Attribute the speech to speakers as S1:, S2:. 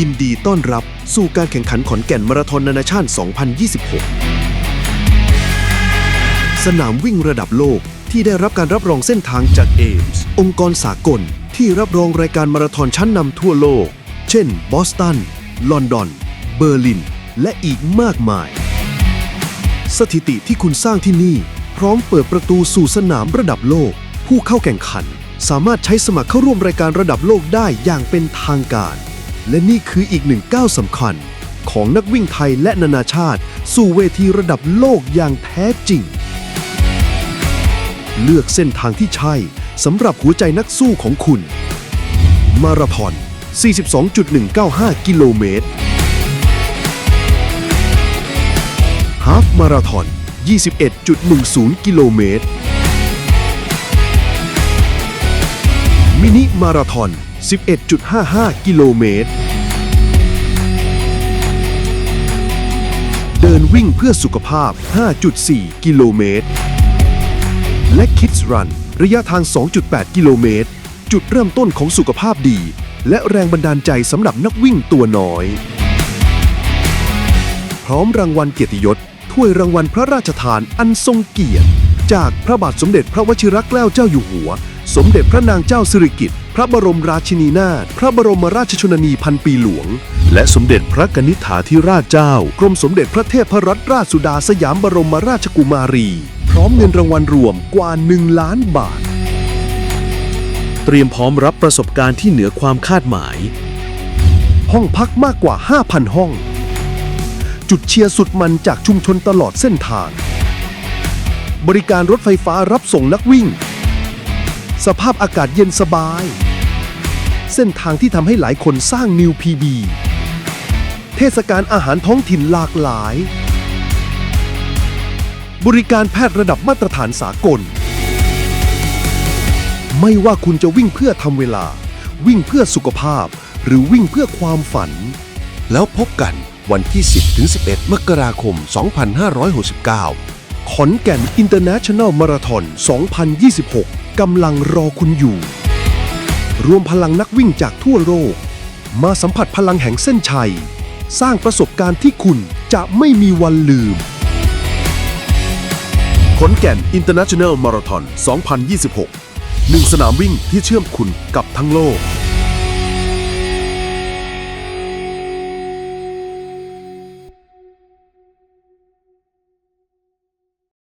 S1: ยินดีต้อนรับสู่การแข่งขันขอนแก่นมาราธอนนานาชาติ 2026 สนามวิ่งระดับโลกที่ได้รับการรับรองเส้นทางจากเอมส์องค์กรสากลที่รับรองรายการมาราธอนชั้นนำทั่วโลก เช่น บอสตัน ลอนดอน เบอร์ลิน และอีกมากมาย สถิติที่คุณสร้างที่นี่ พร้อมเปิดประตูสู่สนามระดับโลก ผู้เข้าแข่งขัน สามารถใช้สมัครเข้าร่วมรายการระดับโลกได้อย่างเป็นทางการ และนี่คืออีกหนึ่งก้าวสำคัญ ของนักวิ่งไทยและนานาชาติ สู่เวทีระดับโลกอย่างแท้จริง เลือกเส้นทางที่ใช่สำหรับหัวใจนักสู้ของคุณ มาราธอน 42.195 กิโลเมตร ฮาฟมาราธอน 21.10 กิโลเมตร มินิมาราธอน 11.55 กิโลเมตร เดินวิ่งเพื่อสุขภาพ 5.4 กิโลเมตร และ Kids Run ระยะทาง 2.8 กิโลเมตร จุดเริ่มต้นของสุขภาพดี และแรงบันดาลใจสำหรับนักวิ่งตัวน้อย พร้อมรางวัลเกียรติยศ ถ้วยรางวัลพระราชทานอันทรงเกียรติ จากพระบาทสมเด็จพระวชิรเกล้าเจ้าอยู่หัว สมเด็จพระนางเจ้าสิริกิติ์ พระบรมราชินีนาถ พระบรมราชชนนีพันปีหลวง และสมเด็จพระกนิษฐาธิราชเจ้า กรมสมเด็จพระเทพรัตนราชสุดาสยามบรมราชกุมารี พร้อมเงินรางวัลรวมกว่า 1 ล้านบาท เตรียมพร้อมรับประสบการณ์ที่เหนือความคาดหมาย ห้องพักมากกว่า 5,000 ห้อง จุดเชียร์สุดมันจากชุมชนตลอดเส้นทาง บริการรถไฟฟ้ารับส่งนักวิ่ง สภาพอากาศเย็นสบาย เส้นทางที่ทำให้หลายคนสร้างนิวพีบีเทศกาลอาหารท้องถิ่นหลากหลาย บริการแพทย์ระดับมาตรฐานสากล ไม่ว่าคุณจะวิ่งเพื่อทำเวลา วิ่งเพื่อสุขภาพ หรือวิ่งเพื่อความฝัน แล้วพบกันวันที่ 10-11 มกราคม 2569 ขอนแก่น International Marathon 2026 กำลังรอคุณอยู่ รวมพลังนักวิ่งจากทั่วโลก มาสัมผัสพลังแห่งเส้นชัย สร้างประสบการณ์ที่คุณจะไม่มีวันลืม ขอนแก่น International Marathon 2026 หนึ่งสนามวิ่งที่เชื่อมคุณกับทั้งโลก